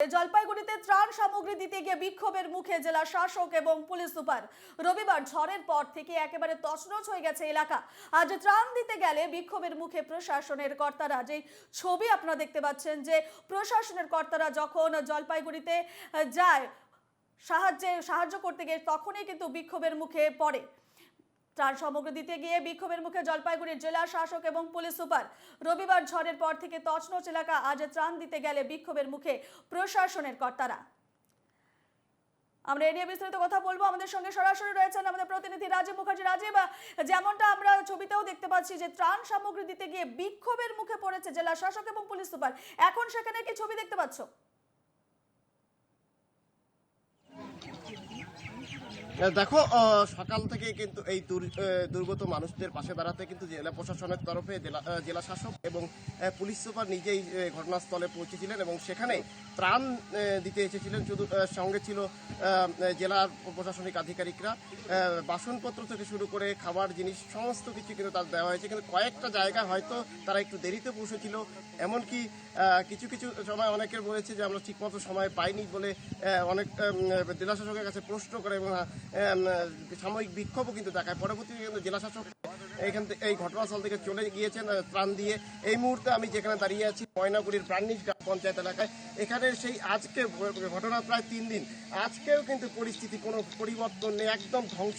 জলপাইগুড়িতে ত্রাণ সামগ্রী দিতে গিয়ে বিক্ষোভের মুখে জেলা শাসক এবং পুলিশ সুপার। রবিবার ঝড়ের পর থেকে একেবারে তছনছ হয়ে গেছে এলাকা। আজ ত্রাণ দিতে গেলে বিক্ষোভের মুখে প্রশাসনের কর্তারা যে ছবি আপনারা দেখতে পাচ্ছেন যে প্রশাসনের কর্তারা যখন জলপাইগুড়িতে যায়, সাহায্যে, সাহায্য করতে গিয়ে তখনই কিন্তু বিক্ষোভের মুখে পড়ে। ত্রাণ সামগ্রী দিতে গিয়ে বিক্ষোভের মুখে জলপাইগুড়ির জেলা শাসক এবং পুলিশ সুপার। রবিবার ঝড়ের পর থেকে তছনছ এলাকা আজ ত্রাণ দিতে গেলে বিক্ষোভের মুখে প্রশাসনের কর্তারা। আমরা এ নিয়ে বিস্তারিত কথা বলব। আমাদের সঙ্গে সরাসরি রয়েছেন আমাদের প্রতিনিধি রাজীব মুখার্জি। রাজীব, যেমনটা আমরা ছবিতেও দেখতে পাচ্ছি যে ত্রাণ সামগ্রী দিতে গিয়ে বিক্ষোভের মুখে পড়েছে জেলা শাসক এবং পুলিশ সুপার। এখন সেখানে কি ছবি দেখতে পাচ্ছ? দেখো সকাল থেকে কিন্তু এই দুর্গত মানুষদের পাশে দাঁড়াতে কিন্তু জেলা প্রশাসনের তরফে জেলা শাসক এবং পুলিশ সুপার নিজেই ঘটনাস্থলে পৌঁছেছিলেন এবং সেখানে ত্রাণ দিতে এসেছিলেন। শুধু সঙ্গে ছিল জেলার প্রশাসনিক আধিকারিকরা। বাসনপত্র থেকে শুরু করে খাবার জিনিস, সমস্ত কিছু কিন্তু তার দেওয়া হয়েছে। কিন্তু কয়েকটা জায়গায় হয়তো তারা একটু দেরিতে পৌঁছেছিল। এমনকি কিছু কিছু সময় অনেকের বলেছে যে আমরা ঠিকমতো সময় পাইনি বলে অনেক জেলা শাসকের কাছে প্রশ্ন করে এবং সাময়িক বিক্ষোভও কিন্তু দেখায়। পরবর্তীতে কিন্তু জেলা শাসক এখান থেকে এই ঘটনাস্থল থেকে চলে গিয়েছেন ত্রাণ দিয়ে। এই মুহূর্তে আমি যেখানে দাঁড়িয়ে আছি, ময়নাগুড়ির প্রাণীশ গ্রাম পঞ্চায়েত এলাকায়। এখানে সেই আজকে ঘটনা প্রায় তিন দিন। আজকেও কিন্তু পরিস্থিতি কোনো পরিবর্তন নেই, একদম ধ্বংস।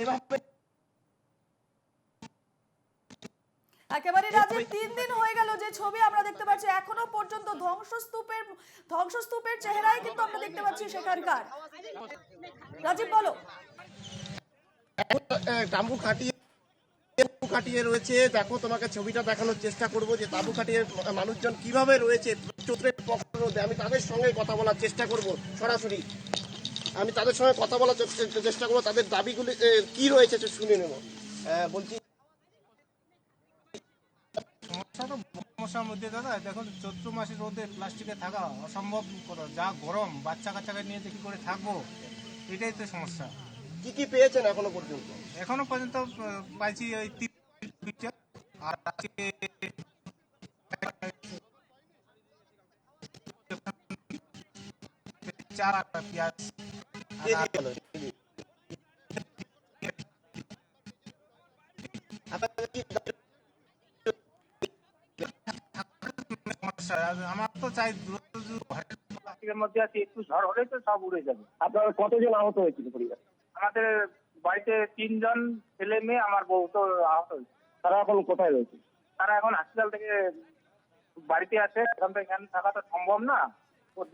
এভাবে একেবারে রাজ্যে তিন দিন হয়ে গেল যে ছবি আমরা দেখতে পাচ্ছি এখনও পর্যন্ত ধ্বংসস্তূপের ধ্বংসস্তূপের চেহারাই কিন্তু আমরা দেখতে পাচ্ছি সেখানকার। রাজীব বলো। তাঁবু খাটিয়ে তাঁবু খাটিয়ে রয়েছে। দেখো তোমাকে ছবিটা দেখানোর চেষ্টা করব যে তাঁবু খাটিয়ে মানুষজন কীভাবে রয়েছে চোত্রের পক্ষের মধ্যে। আমি তাদের সঙ্গে কথা বলার চেষ্টা করব সরাসরি। আমি তাদের সঙ্গে কথা বলার চেষ্টা করব তাদের দাবিগুলি কি রয়েছে শুনে নেব। বলছি সমস্যা তো সমস্যার মধ্যে দাদা দেখুন চৈত্র মাসের রোদে প্লাস্টিকে থাকা অসম্ভব কথা যা গরম বাচ্চা কাচ্চাকে নিয়ে যে কি করে থাকব এটাই তো সমস্যা। কি কি পেয়েছেন এখনও পর্যন্ত? এখনও পর্যন্ত পাইছি ওই আর আজকে চার পেঁয়াজ? আপনাদের কি সমস্যা আর আমার তো চাই ঘরের মধ্যে আছে একটু ঝড় হলেই তো সব উড়ে যাবে। আপনারা কতজন আহত হয়েছিল পরিবার? আমাদের বাড়িতে তিনজন ছেলে মেয়ে আমার বউ তো আহত হয়েছে। তারা এখন কোথায় রয়েছে? তারা এখন হসপিটাল থেকে বাড়িতে আছে এখান থেকে এখানে থাকা তো সম্ভব না। ওর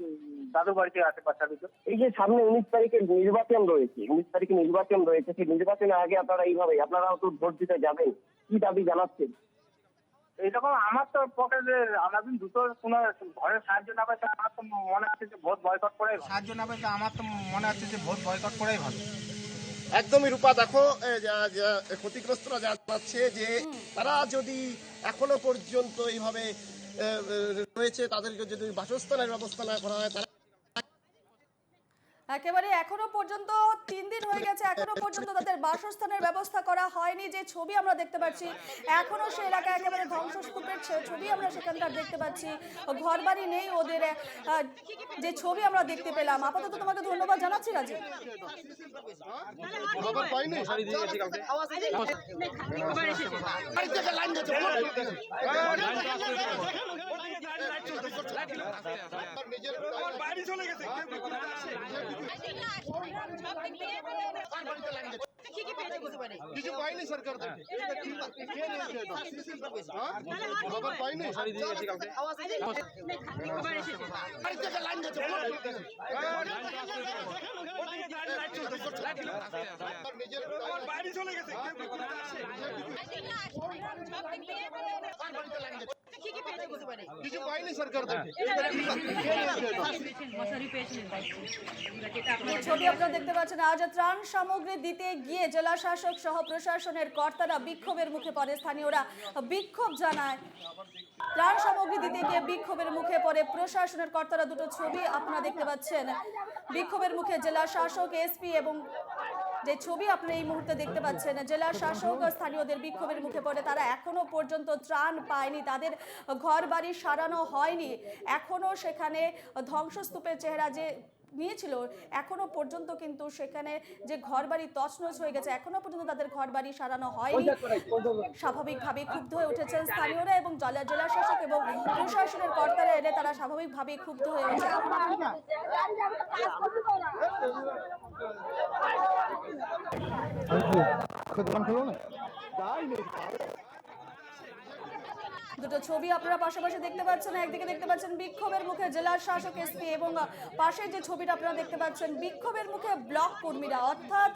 দাদু বাড়িতে আছে বাচ্চা দুটো। এই যে সামনে উনিশ তারিখে নির্বাচন রয়েছে উনিশ তারিখে নির্বাচন রয়েছে সেই নির্বাচনের আগে আপনারা এইভাবে আপনারাও তো ভোট দিতে যাবেন। কি দাবি জানাচ্ছেন? এইরকম আমার তো পকেটে দুটো কোনো ঘরের সাহায্য না পাইছে আমার তো মনে হচ্ছে যে ভোট বয়কট করে সাহায্য না পেলে আমার তো মনে হচ্ছে যে ভোট বয়কট করাই ভালো। একদমই রূপা দেখো ক্ষতিগ্রস্তরা জানাচ্ছে যে তারা যদি এখনও পর্যন্ত এইভাবে রয়েছে তাদেরকে যদি বাসস্থানের ব্যবস্থা না করা হয় তারা একেবারে এখনও পর্যন্ত তিন দিন হয়ে গেছে এখনও পর্যন্ত তাদের বাসস্থানের ব্যবস্থা করা হয়নি। যে ছবি আমরা দেখতে পাচ্ছি এখনও সে এলাকায় একেবারে ধ্বংসস্তূপের ছবি আমরা সেখানকার দেখতে পাচ্ছি। ঘর বাড়ি নেই ওদের যে ছবি আমরা দেখতে পেলাম। আপাতত তোমাকে ধন্যবাদ জানাচ্ছি রাজীব কিছু পাইনি সরকার থেকে এটা কি কে নিয়েছে এটা হ্যাঁ? খবর পাইনি বাড়ি থেকে লাইন গেছে নিজের কিছু পাইনি সরকার থেকে এটা কি কে নিয়েছে এটা এই ছবি আপনারা দেখতে পাচ্ছেন আজ ত্রাণ সামগ্রী দিতে গিয়ে জেলা শাসক সহ প্রশাসনের কর্তারা বিক্ষোভের মুখে পড়ে স্থানীয়রা বিক্ষোভ জানায় ত্রাণ সামগ্রী দিতে গিয়ে বিক্ষোভের মুখে পড়ে প্রশাসনের কর্তারা দুটো ছবি আপনারা দেখতে পাচ্ছেন বিক্ষোভের মুখে জেলা শাসক এসপি এবং যে ছবি আপনারা এই মুহূর্তে দেখতে পাচ্ছেন জেলা শাসক স্থানীয়দের বিক্ষোভের মুখে পড়ে তারা এখনও পর্যন্ত ত্রাণ পায়নি তাদের ঘর বাড়ি সারানো হয়নি। এখনও সেখানে ধ্বংসস্তূপের চেহারা যে নিয়েছিল এখনও পর্যন্ত কিন্তু সেখানে যে ঘর বাড়ি তছনছ হয়ে গেছে এখনও পর্যন্ত তাদের ঘর বাড়ি সারানো হয়নি। স্বাভাবিকভাবে ক্ষুব্ধ হয়ে উঠেছেন স্থানীয়রা এবং জেলা জেলা শাসক এবং প্রশাসনের কর্তারা এলে তারা স্বাভাবিকভাবেই ক্ষুব্ধ হয়ে खुद खुलो ना দুটো ছবি আপনারা পাশাপাশি দেখতে পাচ্ছেন, একদিকে দেখতে পাচ্ছেন বিক্ষোভের মুখে জেলার শাসক এসপি এবং পাশে যে ছবিটা আপনারা দেখতে পাচ্ছেন, বিক্ষোভের মুখে ব্লক কর্মীরা, অর্থাৎ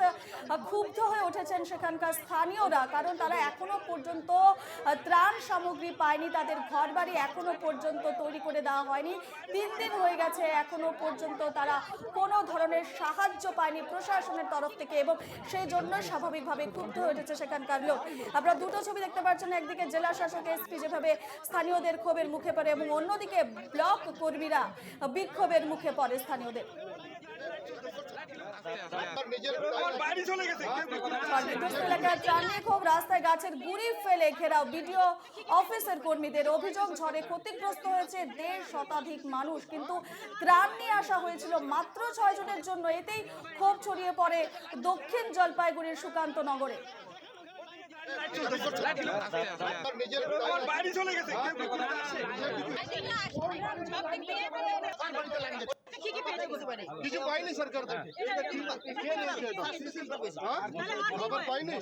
ক্ষুব্ধ হয়ে উঠেছেন সেখানকার স্থানীয়রা, কারণ তারা এখনও পর্যন্ত ত্রাণ সামগ্রী পায়নি, তাদের ঘর বাড়ি এখনও পর্যন্ত তৈরি করে দেওয়া হয়নি, তিন দিন হয়ে গেছে এখনও পর্যন্ত তারা কোনো ধরনের সাহায্য পায়নি প্রশাসনের তরফ থেকে এবং সেই জন্য স্বাভাবিকভাবে ক্ষুব্ধ হয়ে উঠেছে সেখানকার লোক। আপনারা দুটো ছবি দেখতে পাচ্ছেন, একদিকে জেলা শাসক এসপি যেভাবে স্থানীয়দের ক্ষোভের মুখে পড়ে এবং অন্যদিকে ব্লক কর্মীরা বিক্ষোভের মুখে পড়ে স্থানীয়দের। গাছের ফেলে ঘেরাও বিডিও অফিসের কর্মীদের অভিযোগ, ঝড়ে ক্ষতিগ্রস্ত হয়েছে দেড় শতাধিক মানুষ, কিন্তু ত্রাণ নিয়ে আসা হয়েছিল মাত্র ছয় জনের জন্য। এতেই ক্ষোভ ছড়িয়ে পড়ে দক্ষিণ জলপাইগুড়ির সুকান্ত নগরে পাইনি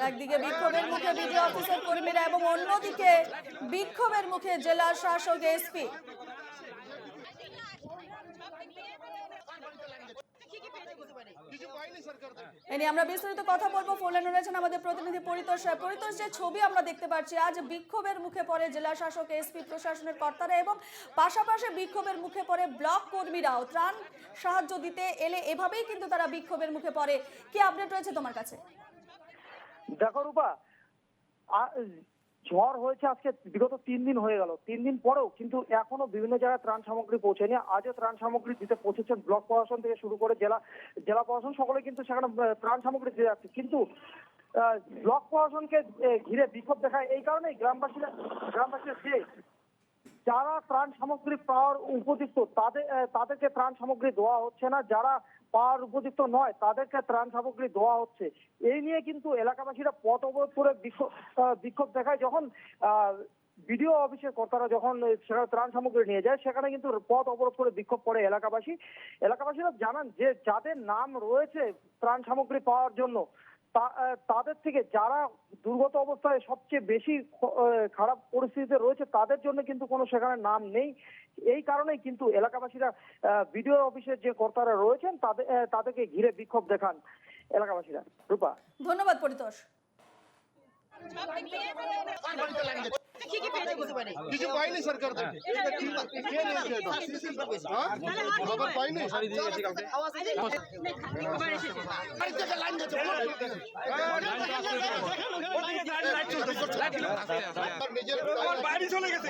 একদিকে বিক্ষোভের মুখে বিডিও অফিসের কর্মীরা এবং অন্যদিকে বিক্ষোভের মুখে জেলা শাসক এসপি কিছু পাইনি সরকার থেকে এ নিয়ে আমরা বিস্তারিত কথা বলব। ফোন লাইনে রয়েছেন আমাদের প্রতিনিধি পরিতোষ। পরিতোষ যে ছবি আমরা দেখতে পাচ্ছি আজ বিক্ষোভের মুখে পড়ে জেলা শাসক এসপি প্রশাসনের কর্তারা এবং পাশাপাশি বিক্ষোভের মুখে পড়ে ব্লক কর্মীরাও। ত্রাণ সাহায্য দিতে এলে এভাবেই কিন্তু তারা বিক্ষোভের মুখে পড়ে। কি আপডেট রয়েছে তোমার কাছে? দেখো রূপা ঝড় হয়েছে আজকে, বিগত তিন দিন হয়ে গেল। তিন দিন পরেও কিন্তু এখনও বিভিন্ন জায়গায় ত্রাণ সামগ্রী পৌঁছেনি। আজও ত্রাণ সামগ্রী দিতে পৌঁছেছেন ব্লক প্রশাসন থেকে শুরু করে জেলা জেলা প্রশাসন সকলে কিন্তু সেখানে ত্রাণ সামগ্রী দিয়ে যাচ্ছে। কিন্তু ব্লক প্রশাসনকে ঘিরে বিক্ষোভ দেখায়। এই কারণেই গ্রামবাসীরা গ্রামবাসীরা যে যারা ত্রাণ সামগ্রী পাওয়ার উপযুক্ত, তাদের তাদেরকে ত্রাণ সামগ্রী দেওয়া হচ্ছে না। যারা পাওয়ার উপযুক্ত নয়, তাদেরকে ত্রাণ সামগ্রী দেওয়া হচ্ছে। এই নিয়ে কিন্তু এলাকাবাসীরা পথ অবরোধ করে বিক্ষোভ দেখায় যখন বিডিও অফিসের কর্তারা যখন সেখানে ত্রাণ সামগ্রী নিয়ে যায়, সেখানে কিন্তু পথ অবরোধ করে বিক্ষোভ করে এলাকাবাসী। এলাকাবাসীরা জানান যে, যাদের নাম রয়েছে ত্রাণ সামগ্রী পাওয়ার জন্য তাদের থেকে যারা দুর্গত অবস্থায় সবচেয়ে বেশি খারাপ পরিস্থিতিতে রয়েছে, তাদের জন্য কিন্তু কোনো সেখানে নাম নেই। এই কারণেই কিন্তু এলাকাবাসীরা বিডিও অফিসের যে কর্তারা রয়েছেন, তাদের তাদেরকে ঘিরে বিক্ষোভ দেখান এলাকাবাসীরা। রূপা। ধন্যবাদ, পরিতোষ। কিছু পাইনি সরকার? খবর নিজের বাড়ি চলে গেছে